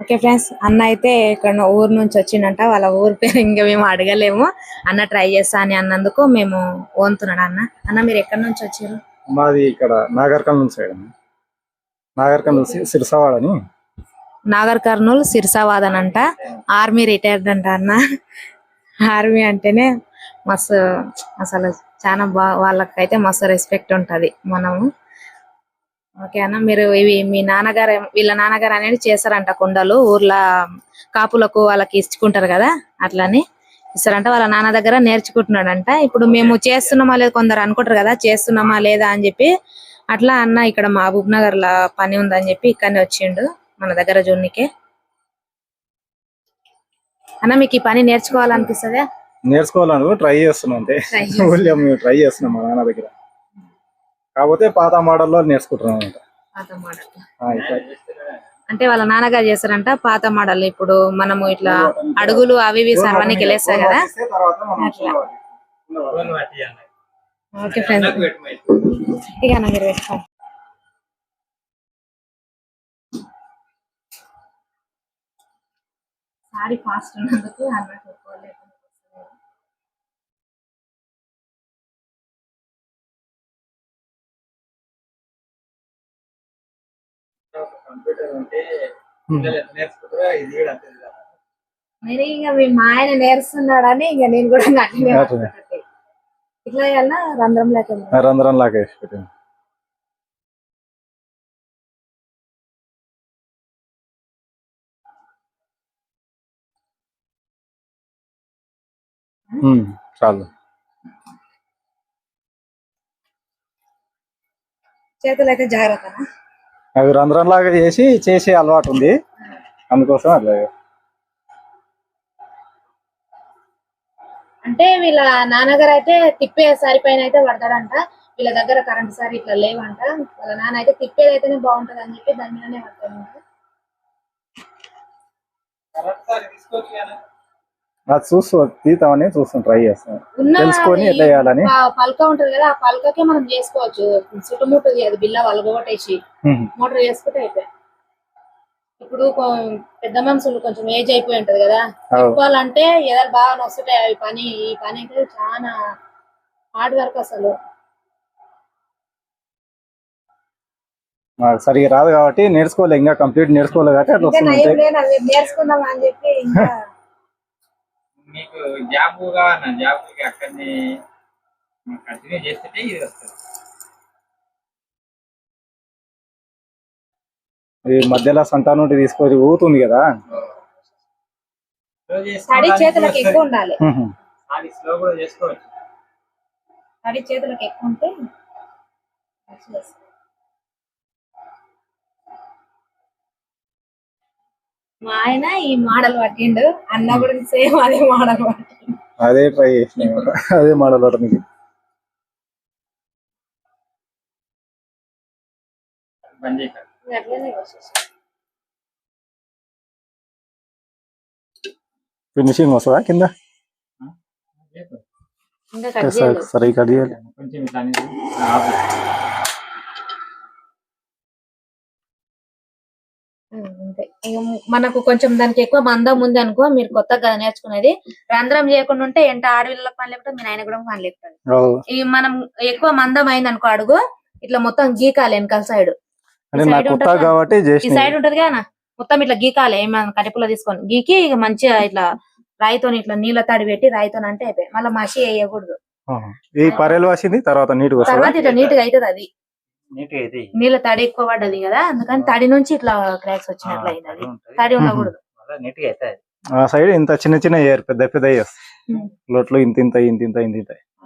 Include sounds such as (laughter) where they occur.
Okay friends అన్న అయితే ఇక్కడ ఊరు నుంచి వచ్చిండంట. వాళ్ళ ఊరు పేరు ఇంకా మేము అడగలేము. అన్న ట్రై చేస్తా అని అన్నందుకు మేము వంతున్నాడు అన్న. అన్న మీరు ఎక్కడి నుంచి వచ్చారు? మాది ఇక్కడ నాగర్ కర్నూలు సైడ్ నాగర్ కర్నూలు సిరసవాడ అని. నాగర్ కర్నూలు సిరిసావాదన్ అంట ఆర్మీ రిటైర్డ్ అంట అన్న. ఆర్మీ అంటేనే మస్తు అసలు చాలా బా వాళ్ళకైతే మస్తు రెస్పెక్ట్ ఉంటది మనము. ఓకే అన్న మీరు ఇవి మీ నాన్నగారు వీళ్ళ నాన్నగారు అనేది చేస్తారంట కుండలు ఊర్లో కాపులకు వాళ్ళకి ఇచ్చుకుంటారు కదా అట్లని ఇస్తారంట. వాళ్ళ నాన్న దగ్గర నేర్చుకుంటున్నాడంట. ఇప్పుడు మేము చేస్తున్నామా లేదా కొందరు అనుకుంటారు కదా చేస్తున్నామా లేదా అని చెప్పి అట్లా అన్న ఇక్కడ మహబూబ్ నగర్ లా పని ఉందని చెప్పి ఇక్కడనే వచ్చిండు మన దగ్గర జూన్నికే అన్న మీకు ఈ పని నేర్చుకోవాలనిపిస్తుందా? నేర్చుకోవాలను ట్రై చేస్తున్నాం అంతే. (laughs) ట్రై చేస్తున్నాం మా నాన్న దగ్గర. కాకపోతే పాత మోడల్లో నేర్చుకుంటున్నాం అనమాట పాత మోడల్. అంటే వాళ్ళ నాన్నగారు చేస్తారంట పాత మోడల్. ఇప్పుడు మనము ఇట్లా అడుగులు అవి ఇవి సర్వానికి వెళ్ళేస్తాయి కదా. అట్లా. ఓకే ఫ్రెండ్స్ ఇక సారీ ఫాస్ట్ ఉన్నందుకు అన్న కంప్యూటర్ ఉంటే పిల్లలు ఎంత నేర్చుకుంటారో ఇది కూడా అంతే కదా. నేను ఇక మీ మా ఆయన నేర్చున్నాడని ఇక నేను కూడా. ఇట్లా వెళ్ళినా రంధ్రం లేక రంధ్రం లాగా వేసి చాలు. చేతులు అయితే జాగ్రత్త అవి రంధ్రం లాగా చేసి చేసే అలవాటు ఉంది. అందుకోసం అట్లా. అంటే వీళ్ళ నాన్నగారు అయితే తిప్పే సారి పైన అయితే పడతాడంట. వీళ్ళ దగ్గర కరెంట్ సారి ఇట్లా లేవంట. వాళ్ళ నాన్న అయితే తిప్పేది అయితేనే బాగుంటది అని చెప్పి దాని మీదనే పడతాడంట కరెక్ట్ సార్ తీసుకోవచ్చు కదా. అది చూస్తూ తీతామని చూస్తాం ట్రై చేస్తాం. తెలుసుకొని ఎట్లా చేయాలని. పలక ఉంటది కదా ఆ పలకకే మనం చేసుకోవచ్చు. చుట్టుముట్టది అది బిల్ల వలగొట్టేసి మోటార్ చేసుకుంటే అయిపోయి. ఇప్పుడు పెద్ద మనుషులు కొంచెం ఏజ్ అయిపోయి ఉంటది కదా. అవు. తిప్పాలంటే ఏదో బాగా నొస్తుంటాయి అవి పని ఈ పని అయితే చాలా హార్డ్ వర్క్ అసలు. సరిగా రాదు కాబట్టి నేర్చుకోలే ఇంకా కంప్లీట్ నేర్చుకోలే కాబట్టి అట్లా వస్తుంది నేర్చుకుందాం అని చెప్పి ఇంకా మీకు జాబ్ కావాలన్నా జాబ్ అక్కడిని కంటిన్యూ చేస్తుంటే ఇది వస్తుంది. ఈ మధ్యలో సంతానం ఉంటే తీసుకొని ఊతుంది కదా. తడి చేతులకు. ఎక్కువ ఉండాలి. ఉహు. అది స్లో కూడా చేసుకోవచ్చు. తడి చేతులకు ఎక్కువ ఉంటే మంచిగా వస్తుంది. మా ఆయన ఈ మోడల్ పట్టిండు. అన్న కూడా సేమ్ అదే మోడల్ పట్టిండు. అదే ట్రై చేసిన అదే మోడల్ వచ్చేసి ఫినిషింగ్ వస్తుందా కింద? సరే కట్ చేయాలి. కొంచెం మనకు కొంచెం దానికి ఎక్కువ మందం ఉంది అనుకో మీరు కొత్తగా కదా నేర్చుకునేది రంధ్రం చేయకుండా ఉంటే ఎంట ఆడవిళ్ళకి పని లేకపోతే మీ నాయన కూడా పని అవు. ఈ మనం ఎక్కువ మందం అయింది అనుకో అడుగు ఇట్లా మొత్తం గీకాలి వెనకాల సైడ్? కాబట్టి ఈ సైడ్ ఉంటది కదా మొత్తం ఇట్లా గీకాలి ఏమైనా కటిపులో తీసుకొని. గీకి ఇక మంచిగా ఇట్లా రాయితో ఇట్లా నీళ్ళ తడి పెట్టి రాయితో అంటే అయిపోయి. మళ్ళీ మసి వేయకూడదు. ఈ పరేలు వాసింది తర్వాత వస్తుందా. తర్వాత ఇట్లా నీట్గా అవుతుంది అది. నీళ్ళ తడి ఎక్కువ పడ్డది కదా అందుకని తడి నుంచి ఇట్లా క్రాక్స్ వచ్చినట్లు అయింది అది. తడి ఉండకూడదు. ఆ సైడ్ ఇంత చిన్న చిన్న పెద్ద పెద్ద. లోట్లు ఇంత ఇంత ఇంత ఇంత ఇంత ఇంత.